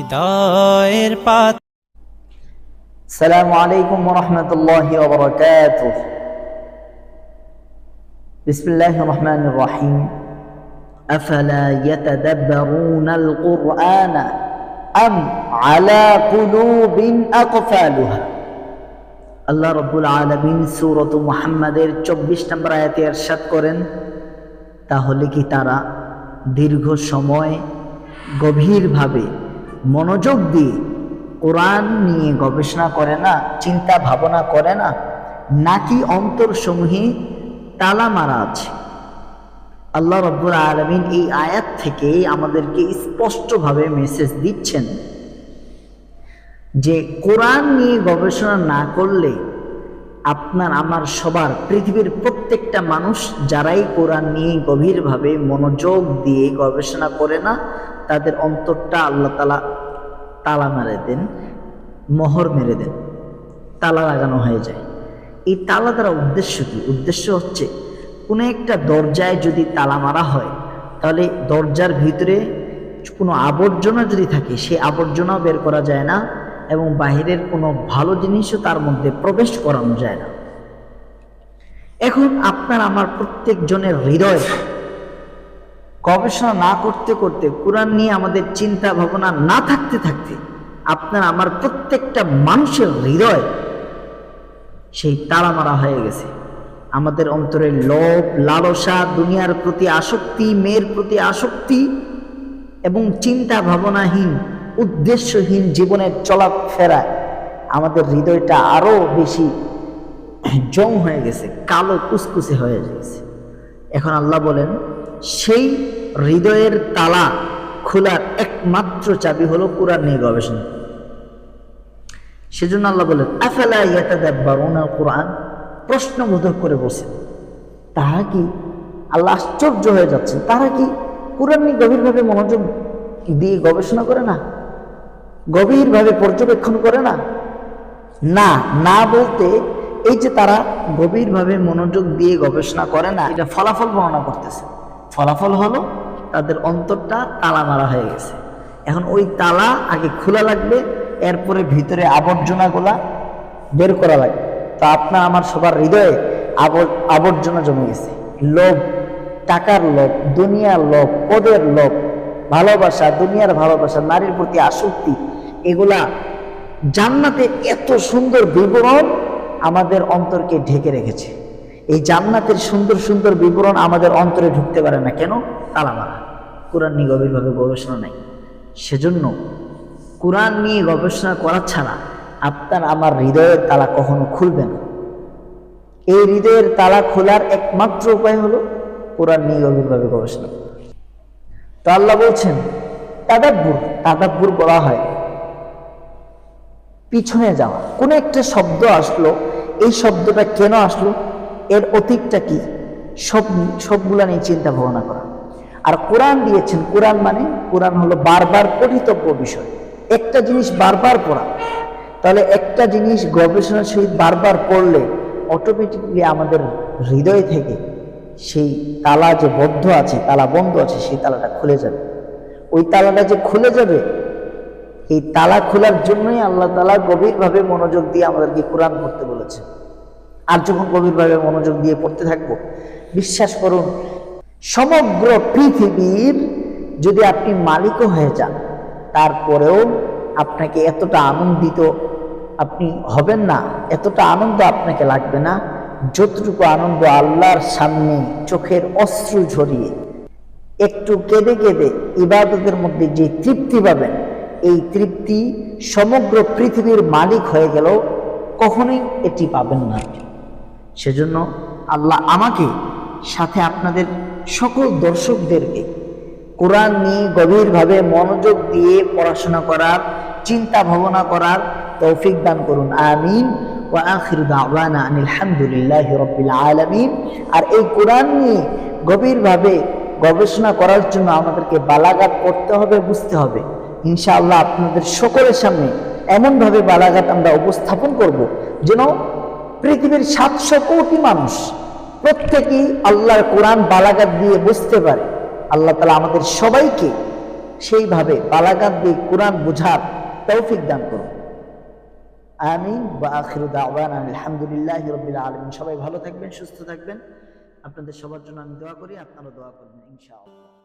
হৃদয়ের পাত السلام عليكم ورحمة الله وبركاته بسم الله الرحمن الرحيم أفلا يتدبرون القرآن أم على قلوب أقفالها আল্লাহ রব্বুল আলমিন সুরত মুহাম্মাদের চব্বিশ নম্বর আয়াতে এরশাদ করেন তাহলে কি তারা দীর্ঘ সময় গভীরভাবে মনোযোগ দিয়ে কোরআন নিয়ে গবেষণা করে না, চিন্তা ভাবনা করে না, নাকি অন্তরসমূহে তালা মারা আছে? আল্লাহ রব্বুল আলমিন এই আয়াত থেকে আমাদেরকে স্পষ্টভাবে মেসেজ দিচ্ছেন যে কোরআন নিয়ে গবেষণা না করলে আপনার, আমার, সবার, পৃথিবীর প্রত্যেকটা মানুষ যারাই কোরআন নিয়ে গভীরভাবে মনোযোগ দিয়ে গবেষণা করে না, তাদের অন্তরটা আল্লাহ তালা তালা মেরে দেন, মোহর মেরে দেন, তালা লাগানো হয়ে যায়। এই তালা দ্বারা উদ্দেশ্য কি? উদ্দেশ্য হচ্ছে, কোনো একটা দরজায় যদি তালা মারা হয়, তাহলে দরজার ভিতরে কোনো আবর্জনা যদি থাকে, সেই আবর্জনাও বের করা যায় না এবং বাহিরের কোনো ভালো জিনিসও তার মধ্যে প্রবেশ করানো যায় না। এখন আপনার আমার প্রত্যেকজনের হৃদয় গবেষণা না করতে করতে, কোরআন নিয়ে আমাদের চিন্তা ভাবনা না থাকতে থাকতে আপনার আমার প্রত্যেকটা মানুষের হৃদয় সেই তালা মারা হয়ে গেছে। আমাদের অন্তরে লোভ, লালসা, দুনিয়ার প্রতি আসক্তি, মেয়ের প্রতি আসক্তি এবং চিন্তা ভাবনাহীন উদ্দেশ্যহীন জীবনের চলা চলাফেরায় আমাদের হৃদয়টা আরও বেশি জং হয়ে গেছে, কালো কুসকুসে হয়ে গেছে। এখন আল্লাহ বলেন, সেই হৃদয়ের তালা খোলার একমাত্র চাবি হলো কোরআন নিয়ে গবেষণা। সেজন্য আল্লাহ বলেন, আফেলা আফালা ইয়াতাদাব্বারুনা কোরআন? প্রশ্নবোধক করে বসে তারা কি আল্লাহ আশ্চর্য হয়ে যাচ্ছে? তারা কি কোরআন নিয়ে গভীরভাবে মনোযোগ দিয়ে গবেষণা করে না? গভীরভাবে পর্যবেক্ষণ করে না? না না বলতে এই যে তারা গভীরভাবে মনোযোগ দিয়ে গবেষণা করে না, এটা ফলাফল বর্ণনা করতেছে। ফলাফল হলো তাদের অন্তরটা তালা মারা হয়ে গেছে। এখন ওই তালা আগে খোলা লাগবে, এরপরে ভিতরে আবর্জনাগুলা বের করা লাগবে। তো আপনার, আমার সবার হৃদয়ে আবর- আবর্জনা জমে গেছে। লোভ, টাকার লোভ, দুনিয়ার লোভ, পদের লোভ ভালোবাসা, দুনিয়ার ভালোবাসা, নারীর প্রতি আসক্তি, এগুলা জান্নাতে এত সুন্দর বিবরণ আমাদের অন্তরকে ঢেকে রেখেছে। এই জান্নাতের সুন্দর সুন্দর বিবরণ আমাদের অন্তরে ঢুকতে পারে না। কেন? তালা মারা কোরআন নিয়ে গভীরভাবে গবেষণা নাই। সেজন্য কোরআন নিয়ে গবেষণা করা ছাড়া আপনার আমার হৃদয়ের তালা কখনো খুলবে না। এই হৃদয়ের তালা খোলার একমাত্র উপায় হলো কোরআন নিয়ে গভীরভাবে গবেষণা। তো আল্লাহ বলছেন, তাদাব্বুর তাদাব্বুর বলা হয়। পিছনে যাওয়া। কোনো একটা শব্দ আসলো, এই শব্দটা কেন আসলো? এর অতীতটা কি? সব সবগুলা নিয়ে চিন্তা ভাবনা করা। আর কোরআন দিয়েছেন, কোরআন মানে কোরআন হলো বারবার পঠিতব্য বিষয়। একটা জিনিস বারবার পড়া। তাহলে একটা জিনিস গবেষণার সহিত বারবার পড়লে অটোমেটিকলি আমাদের হৃদয় থেকে সেই তালা যে বদ্ধ আছে, তালা বন্ধ আছে, সেই তালাটা খুলে যাবে। ওই তালাটা যে খুলে যাবে, এই তালা খোলার জন্যই আল্লাহ তালা গভীরভাবে মনোযোগ দিয়ে আমাদেরকে কোরআন পড়তে বলেছে আর যখন গভীরভাবে মনোযোগ দিয়ে পড়তে থাকব, বিশ্বাস করুন, সমগ্র পৃথিবীর যদি আপনি মালিকও হয়ে যান, তারপরেও আপনাকে এতটা আনন্দিত আপনি হবেন না, এতটা আনন্দ আপনাকে লাগবে না। যতটুকু আনন্দ আল্লাহর সামনে চোখের অশ্রু ঝরিয়ে, একটু কেঁদে কেঁদে ইবাদতের মধ্যে যে তৃপ্তি পাবেন, এই তৃপ্তি সমগ্র পৃথিবীর মালিক হয়ে গেলেও কখনোই এটি পাবেন না। সেজন্য আল্লাহ আমাকে, সাথে আপনাদের সকল দর্শকদেরকে কোরআন নিয়ে গভীরভাবে মনোযোগ দিয়ে পড়াশোনা করার, চিন্তা ভাবনা করার তৌফিক দান করুন। আমিন। আনিল আর এই কোরআন নিয়ে গভীরভাবে গবেষণা করার জন্য আমাদেরকে বালাঘাট করতে হবে, বুঝতে হবে। ইনশাআল্লাহ আপনাদের সকলের সামনে এমনভাবে বালাঘাট আমরা উপস্থাপন করব যেন পৃথিবীর সাতশো কোটি মানুষ প্রত্যেকেই আল্লাহর কোরআন বালাঘাট দিয়ে বুঝতে পারে। আল্লাহ তালা আমাদের সবাইকে সেইভাবে বালাগাত দিয়ে কোরআন বোঝার তৌফিক দান করো আমিন, বা আখির দাওয়ান আলহামদুলিল্লাহ রবিল আলমিন। সবাই ভালো থাকবেন, সুস্থ থাকবেন। আপনাদের সবার জন্য আমি দোয়া করি আপনারা দোয়া করবেন, ইনশাআল্লাহ।